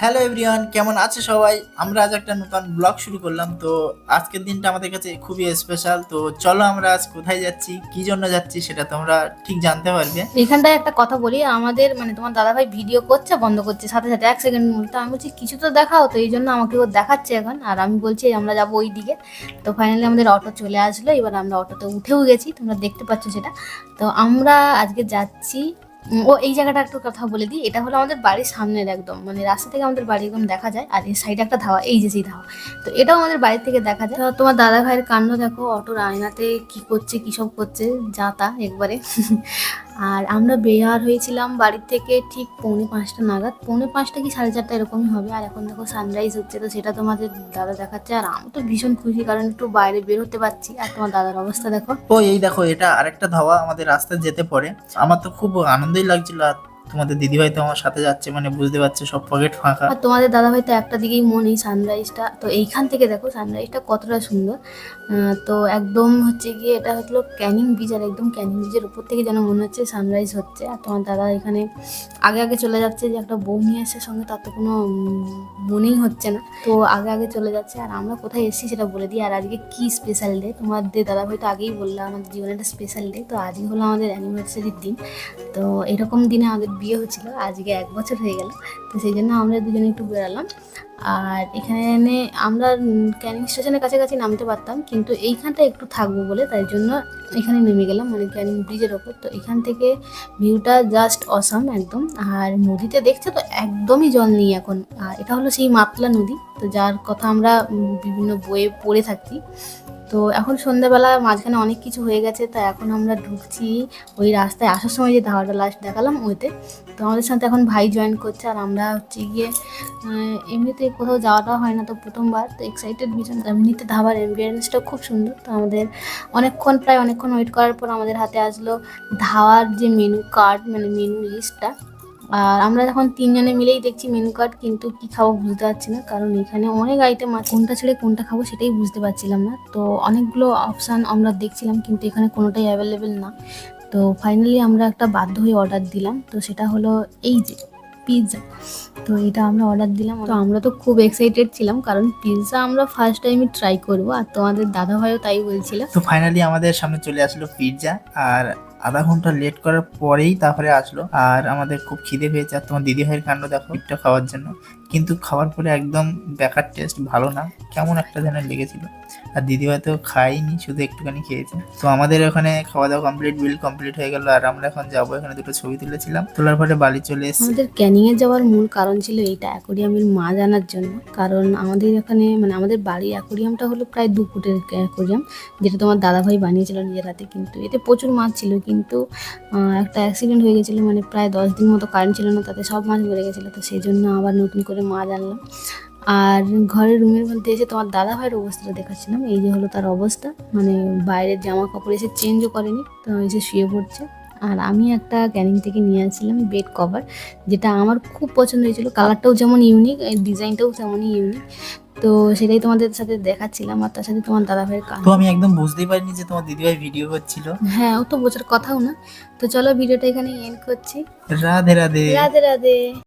Hello everyone কেমন আছে সবাই? আমরা আজ একটা নতুন ব্লগ শুরু করলাম, তো আজকের দিনটা আমাদের কাছে খুবই স্পেশাল তো চলো আমরা আজ কোথায় যাচ্ছি, কি জন্য যাচ্ছি সেটা তোমরা ঠিক জানতে পারবে। এখানটায় একটা কথা বলি, আমাদের মানে তোমার দাদাভাই ভিডিও করছে, বন্ধ করছে, সাথে সাথে এক সেকেন্ড তো আমি বলছি, কিছু তো দেখাও তো, এই জন্য আমাকে ও দেখাচ্ছে এখন। আর আমি বলছি, আমরা যাব ওই দিকে তো ফাইনালি আমাদের অটো চলে আসলো, এবার আমরা অটোতে উঠেও গেছি, তোমরা দেখতে পাচ্ছ সেটা। তো আমরা আজকে যাচ্ছি ও এই জায়গাটা একটু কথা বলে দিই। এটা হলো আমাদের বাড়ির সামনের একদম মানে রাস্তা থেকে আমাদের বাড়ি একদম দেখা যায়, আর এই সাইডে একটা ধাওয়া, এই যে সেই ধাওয়া। তো এটাও আমাদের বাড়ির থেকে দেখা যায়। তোমার দাদা ভাইয়ের কাণ্ড দেখো অটোর আয়নাতে কি করছে, কি সব করছে, যা তা একবারে। আর আমরা বের হয়েছিলাম বাড়ির থেকে ঠিক পৌনে পাঁচটা নাগাদ। পৌনে পাঁচটা কি সাড়ে চারটা এরকমই হবে। আর এখন দেখো সানরাইজ হচ্ছে, তো সেটা তোমাদের দাদা দেখাচ্ছে। আর আমি তো ভীষণ খুশি, কারণ একটু বাইরে বের হতে পারছি। আর তোমার দাদার অবস্থা দেখো। ও, এই দেখো, এটা আরেকটা ধাওয়া আমাদের রাস্তায় যেতে পড়ে আমার তো খুব আনন্দই লাগছিল। আর তোমাদের দিদিভাই তো আমার সাথে যাচ্ছে মানে বুঝতে পারছে সব পকেট ফাঁকা। আর তোমাদের দাদাভাই তো একটা দিকেই মন, এই সানরাইজটা তো এইখান থেকে দেখো সানরাইজটা কতটা সুন্দর। তো একদম হচ্ছে গিয়ে এটা হলো ক্যানিং ব্রিজ আর একদম ক্যানিং ব্রিজের উপর থেকে যেন মনে হচ্ছে সানরাইজ হচ্ছে। আর তোমার দাদা এখানে আগে আগে চলে যাচ্ছে যে একটা বউ নিয়ে এসে সঙ্গে, তার তো কোনো মনেই হচ্ছে না। তো আগে আগে চলে যাচ্ছে, আর আমরা কোথায় এসেছি সেটা বলে দিই। আর আজকে কি স্পেশাল ডে তোমাদের দাদাভাই তো আগেই বলল আমাদের জীবনে একটা স্পেশাল ডে তো আজকে হলো আমাদের অ্যানিভার্সারির দিন। তো এরকম দিনে আমাদের বিয়ে হচ্ছিল, আজকে এক বছর হয়ে গেল। তো সেই জন্য আমরা দুজনে একটু বেরালাম আর এখানে আমরা ক্যানিং স্টেশনের কাছাকাছি নামতে পারতাম, কিন্তু এইখানটা একটু থাকব বলে, তাই জন্য এখানে নেমে গেলাম মানে ক্যানিং ব্রিজের ওপর। তো এখান থেকে ভিউটা জাস্ট অসাম একদম। আর নদীতে দেখছে তো, একদমই জল নেই এখন। আর এটা হলো সেই মাতলা নদী। তো যার কথা আমরা বিভিন্ন বইয়ে পড়ে থাকি। তো এখন সন্ধ্যাবেলা মাঝখানে অনেক কিছু হয়ে গেছে, তো এখন আমরা ঢুকছি ওই রাস্তায়। আসার সময় যে ধাওয়াটা লাস্ট দেখালাম ওইতে। তো আমাদের সাথে এখন ভাই জয়েন করছে আর আমরা হচ্ছে গিয়ে এমনিতে কোথাও যাওয়াটা হয় না তো প্রথমবার, তো এক্সাইটেড ভীষণ। এমনিতে ধাবার এমবিয়েন্সটা খুব সুন্দর। তো আমাদের অনেকক্ষণ প্রায় অনেকক্ষণ ওয়েট করার পর আমাদের হাতে আসলো ধাওয়ার যে মেনু কার্ড মানে মেনু লিস্টটা আর আমরা এখন তিনজনে মিলেই দেখছি মেনু কার্ড কিন্তু কি খাব বুঝতে পারছি না। কারণ এখানে অনেক আইটেম আছে। কোনটা ছেড়ে কোনটা খাব সেটাই বুঝতে পারছিলাম না। তো অনেকগুলো অপশান আমরা দেখছিলাম, কিন্তু এখানে কোনোটাই অ্যাভেলেবেল না। তো ফাইনালি আমরা একটা বাধ্য হয়ে অর্ডার দিলাম। তো সেটা হলো এই যে পিৎজা তো এটা আমরা অর্ডার দিলাম। তো আমরা তো খুব এক্সাইটেড ছিলাম, কারণ পিৎজা আমরা ফার্স্ট টাইমই ট্রাই করব। আর তোমাদের দাদা ভাইও তাই বলছিল। তো ফাইনালি আমাদের সামনে চলে আসলো পিৎজা আর আধা ঘণ্টা লেট করার পরেই তারপরে আসলো। আর আমাদের খুব খিদে পেয়েছে, আর তোমার দিদি ভাইয়ের কাণ্ড দেখো পিঠটা খাওয়ার জন্য। কিন্তু খাওয়ার পরে একদম বেকার টেস্ট ভালো না, কেমন একটা যেন লেগেছিল। আর দিদি ভাই তো খাইনি শুধু একটুখানি খেয়েছে। তো আমাদের ওখানে খাওয়া দাওয়া কমপ্লিট বিল কমপ্লিট হয়ে গেল, আর আমরা এখন যাব এখানে দুটো ছবি তুলেছিলাম। তোলার পরে বাড়ি চলে এসেছি। আমাদের ক্যানিংয়ে যাওয়ার মূল কারণ ছিল এইটা, অ্যাকোরিয়ামের মাছ আনার জন্য। কারণ আমাদের এখানে মানে আমাদের বাড়ির অ্যাকোরিয়ামটা হলো প্রায় দু ফুটের অ্যাকোরিয়াম, যেটা তোমার দাদাভাই বানিয়েছিল নিজের হাতে। কিন্তু এতে প্রচুর মাছ ছিল কিন্তু আহ, একটা অ্যাক্সিডেন্ট হয়ে গেছিল মানে প্রায় দশ দিন মতো কারেন্ট ছিল না তাতে সব মাছ মরে গেছিল তো সেই জন্য আবার নতুন করে মাছ আনলাম। আর ঘরের রুমের মধ্যে এসে তোমার দাদা ভাইয়ের অবস্থাটা দেখাচ্ছিলাম এই যে হলো তার অবস্থা মানে বাইরের জামা কাপড় এসে চেঞ্জও করেনি তো এসে শুয়ে পড়ছে। আর আমি একটা ক্যানিং থেকে নিয়ে আসছিলাম বেড কভার যেটা আমার খুব পছন্দ হয়েছিল। কালারটাও যেমন ইউনিক ডিজাইনটাও তেমনই ইউনিক তো সেটাই তোমাদের সাথে দেখাচ্ছিলাম আর তার সাথে তোমার দাদা ভাইয়ের কান তো আমি একদম বুঝতেই পারিনি যে তোমার দিদিভাই ভিডিও করছিল। হ্যাঁ ও তো বোঝার কথাও না। তো চলো ভিডিওটা এখানে এন্ড করছি। রাধে রাধে। রাধে রাধে।